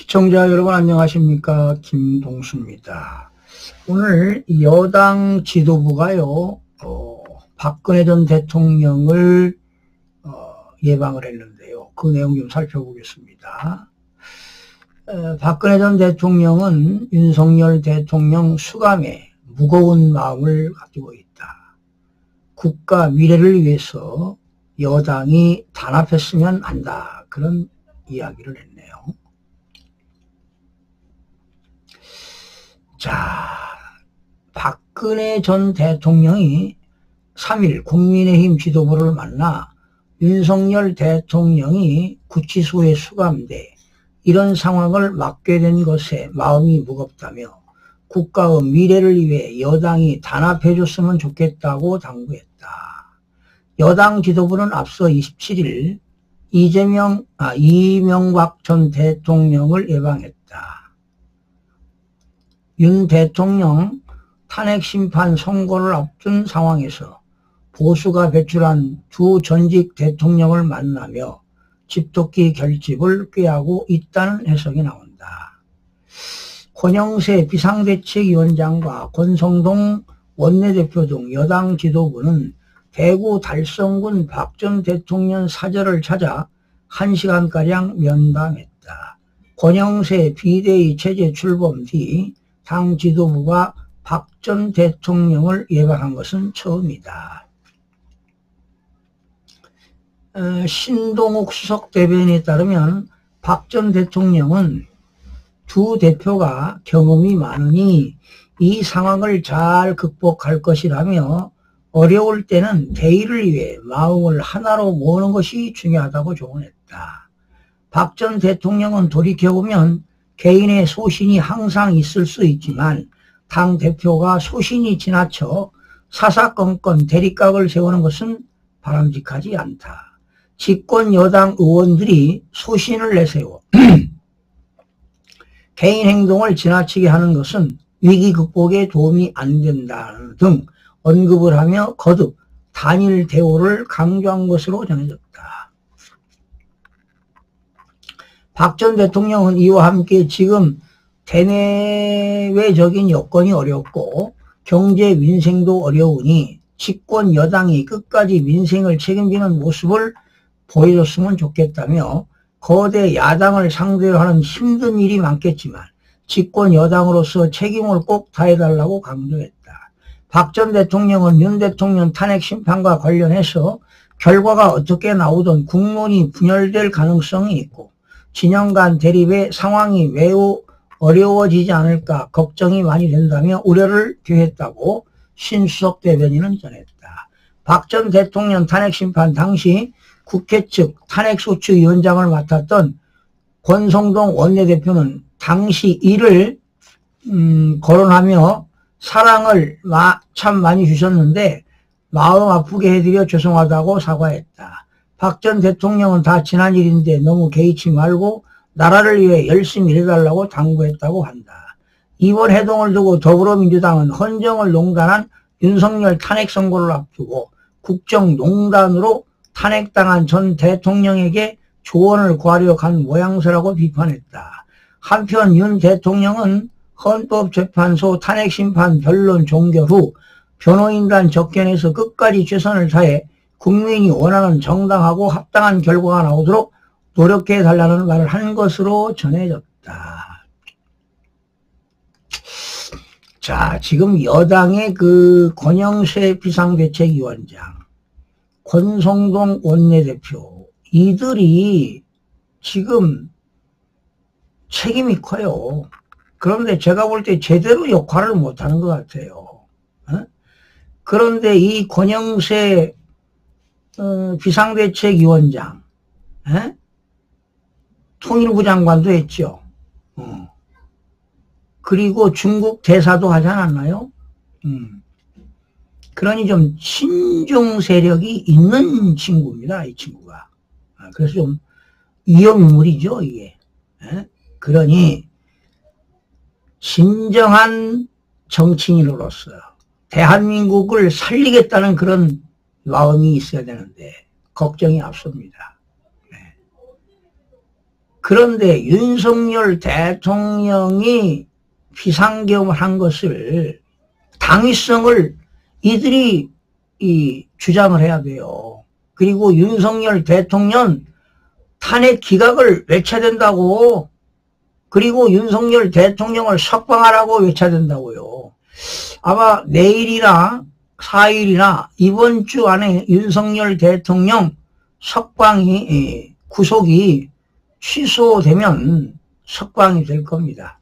시청자 여러분 안녕하십니까 김동수입니다. 오늘 여당 지도부가요 어, 박근혜 전 대통령을 어, 예방을 했는데요. 그 내용 좀 살펴보겠습니다. 어, 박근혜 전 대통령은 윤석열 대통령 수감에 무거운 마음을 가지고 있다. 국가 미래를 위해서 여당이 단합했으면 한다. 그런 이야기를 했네요. 자, 박근혜 전 대통령이 3일 국민의힘 지도부를 만나 윤석열 대통령이 구치소에 수감돼 이런 상황을 맞게 된 것에 마음이 무겁다며 국가의 미래를 위해 여당이 단합해줬으면 좋겠다고 당부했다. 여당 지도부는 앞서 27일 이재명, 아, 이명박 전 대통령을 예방했다. 윤 대통령 탄핵 심판 선고를 앞둔 상황에서 보수가 배출한 두 전직 대통령을 만나며 집토끼 결집을 꾀하고 있다는 해석이 나온다. 권영세 비상대책위원장과 권성동 원내대표 등 여당 지도부는 대구 달성군 박 전 대통령 사저를 찾아 1시간가량 면담했다. 권영세 비대위 체제 출범 뒤 당 지도부가 박 전 대통령을 예방한 것은 처음이다. 어, 신동욱 수석 대변인에 따르면 박 전 대통령은 두 대표가 경험이 많으니 이 상황을 잘 극복할 것이라며 어려울 때는 대의를 위해 마음을 하나로 모으는 것이 중요하다고 조언했다. 박 전 대통령은 돌이켜보면 개인의 소신이 항상 있을 수 있지만 당 대표가 소신이 지나쳐 사사건건 대립각을 세우는 것은 바람직하지 않다. 집권 여당 의원들이 소신을 내세워 개인 행동을 지나치게 하는 것은 위기 극복에 도움이 안 된다는 등 언급을 하며 거듭 단일 대우를 강조한 것으로 전해졌다. 박 전 대통령은 이와 함께 지금 대내외적인 여건이 어렵고 경제 민생도 어려우니 집권 여당이 끝까지 민생을 책임지는 모습을 보여줬으면 좋겠다며 거대 야당을 상대로 하는 힘든 일이 많겠지만 집권 여당으로서 책임을 꼭 다해달라고 강조했다. 박 전 대통령은 윤 대통령 탄핵 심판과 관련해서 결과가 어떻게 나오든 국론이 분열될 가능성이 있고 진영 간 대립의 상황이 매우 어려워지지 않을까 걱정이 많이 된다며 우려를 표했다고 신수석 대변인은 전했다. 박 전 대통령 탄핵 심판 당시 국회 측 탄핵소추위원장을 맡았던 권성동 원내대표는 당시 이를 음, 거론하며 사랑을 마, 참 많이 주셨는데 마음 아프게 해드려 죄송하다고 사과했다. 박 전 대통령은 다 지난 일인데 너무 개의치 말고 나라를 위해 열심히 일해달라고 당부했다고 한다. 이번 해동을 두고 더불어민주당은 헌정을 농단한 윤석열 탄핵 선고를 앞두고 국정농단으로 탄핵당한 전 대통령에게 조언을 구하려 간 모양새라고 비판했다. 한편 윤 대통령은 헌법재판소 탄핵심판 변론 종결 후 변호인단 접견에서 끝까지 최선을 다해 국민이 원하는 정당하고 합당한 결과가 나오도록 노력해 달라는 말을 한 것으로 전해졌다. 자, 지금 여당의 그 권영세 비상대책위원장, 권성동 원내대표, 이들이 지금 책임이 커요. 그런데 제가 볼 때 제대로 역할을 못하는 것 같아요. 어? 그런데 이 권영세 어, 비상대책위원장, 에? 통일부 장관도 했죠. 어. 그리고 중국 대사도 하지 않았나요? 음. 그러니 좀 친중 세력이 있는 친구입니다. 이 친구가. 아, 그래서 좀 위험인물이죠. 이게. 에? 그러니 진정한 정치인으로서 대한민국을 살리겠다는 그런 마음이 있어야 되는데 걱정이 앞섭니다. 그런데 윤석열 대통령이 비상계엄을 한 것을 당위성을 이들이 이 주장을 해야 돼요. 그리고 윤석열 대통령 탄핵 기각을 외쳐야 된다고. 그리고 윤석열 대통령을 석방하라고 외쳐야 된다고요. 아마 내일이나 4일이나 이번 주 안에 윤석열 대통령 석방이 예, 구속이 취소되면 석방이 될 겁니다.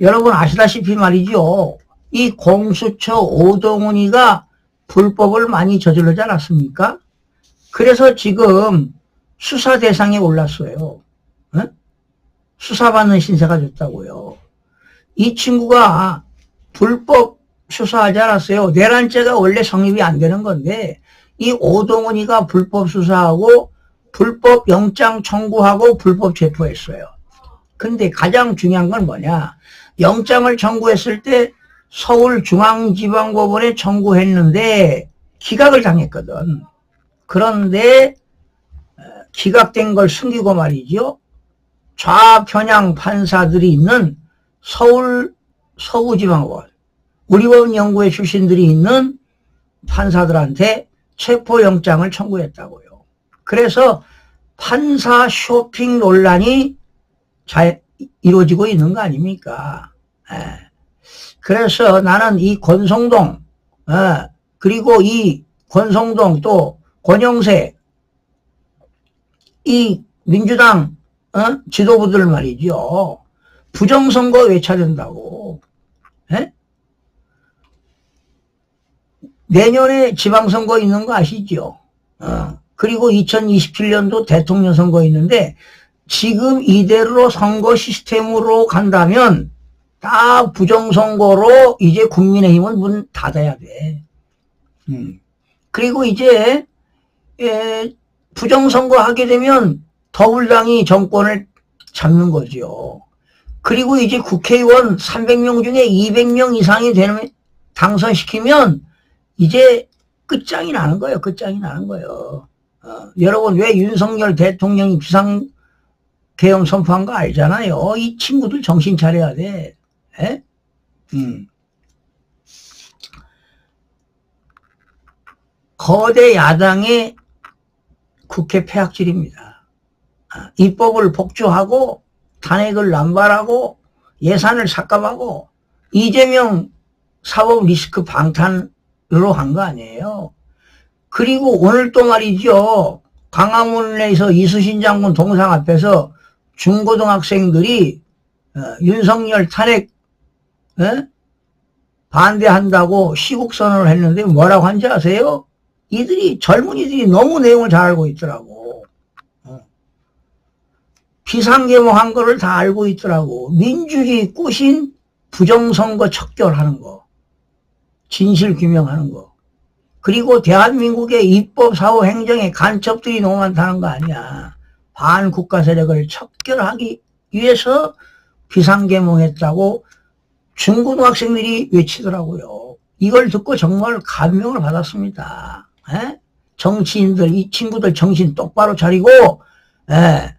여러분 아시다시피 말이죠. 이 공수처 오동훈이가 불법을 많이 저질러지 않았습니까? 그래서 지금 수사 대상에 올랐어요. 어? 수사받는 신세가 됐다고요. 이 친구가 불법 수사하지 않았어요. 내란죄가 원래 성립이 안 되는 건데 이 오동훈이가 불법 수사하고 불법 영장 청구하고 불법 체포했어요. 근데 가장 중요한 건 뭐냐? 영장을 청구했을 때 서울중앙지방법원에 청구했는데 기각을 당했거든. 그런데 어, 기각된 걸 숨기고 말이죠. 좌편향 판사들이 있는 서울 서구지방법원 우리법 연구회 출신들이 있는 판사들한테 체포영장을 청구했다고요. 그래서 판사 쇼핑 논란이 잘 이루어지고 있는 거 아닙니까? 예. 그래서 나는 이 권성동, 어, 그리고 이 권성동 또 권영세, 이 민주당 어? 지도부들 말이죠. 부정선거 외쳐야 된다고. 예? 내년에 지방선거 있는 거 아시죠? 어. 그리고 2027년도 대통령 선거 있는데 지금 이대로 선거 시스템으로 간다면 다 부정선거로 이제 국민의힘은 문 닫아야 돼. 음. 그리고 이제 에, 부정선거 하게 되면 더불당이 정권을 잡는 거죠. 그리고 이제 국회의원 300명 중에 200명 이상이 되면 당선시키면 이제 끝장이 나는 거예요. 끝장이 나는 거예요. 어, 여러분 왜 윤석열 대통령이 비상 계엄 선포한 거 알잖아요. 이 친구들 정신 차려야 돼. 에? 음. 거대 야당의 국회 폐악질입니다. 아, 입법을 복주하고 탄핵을 남발하고 예산을 삭감하고 이재명 사법 리스크 방탄 으로 한거 아니에요. 그리고 오늘 또 말이죠. 광화문에서 이수신 장군 동상 앞에서 중고등학생들이 어, 윤석열 탄핵 어? 반대한다고 시국선언을 했는데 뭐라고 한지 아세요? 이들이 젊은이들이 너무 내용을 잘 알고 있더라고. 어. 비상계몽한 거를 다 알고 있더라고. 민주주의 꾸신 부정선거 척결하는 거. 진실 규명하는 거. 그리고 대한민국의 입법, 사후, 행정에 간첩들이 너무 많다는 거 아니야. 반국가 세력을 척결하기 위해서 비상계몽했다고 중고등학생들이 외치더라고요. 이걸 듣고 정말 감명을 받았습니다. 에? 정치인들, 이 친구들 정신 똑바로 차리고, 에,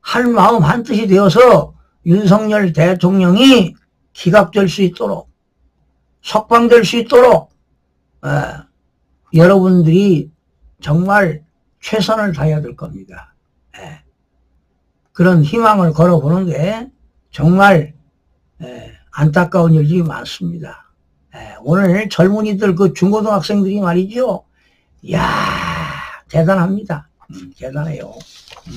할 마음 한 뜻이 되어서 윤석열 대통령이 기각될 수 있도록, 석방될 수 있도록, 에, 여러분들이 정말 최선을 다해야 될 겁니다. 에, 그런 희망을 걸어보는 게 정말 에, 안타까운 일이 많습니다. 에, 오늘 젊은이들 그 중고등학생들이 말이죠. 이야 대단합니다. 음, 대단해요. 음.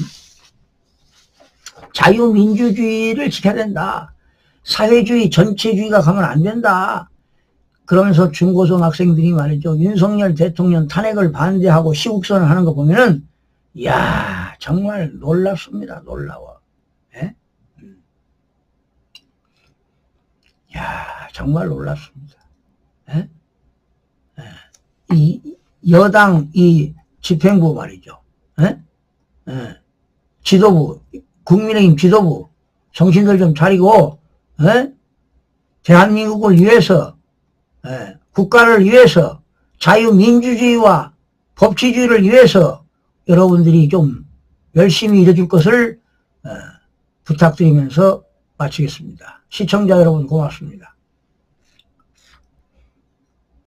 자유민주주의를 지켜야 된다. 사회주의 전체주의가 가면 안 된다. 그러면서 중고등 학생들이 말이죠. 윤석열 대통령 탄핵을 반대하고 시국선을 하는 거 보면은 이야 정말 놀랍습니다. 놀라워. 예? 음. 야 정말 놀랍습니다. 예? 예. 이 여당 이 집행부 말이죠. 예? 예. 지도부 국민의힘 지도부 정신들 좀 차리고 예? 대한민국을 위해서 예, 국가를 위해서 자유민주주의와 법치주의를 위해서 여러분들이 좀 열심히 일해줄 것을 어, 부탁드리면서 마치겠습니다. 시청자 여러분 고맙습니다.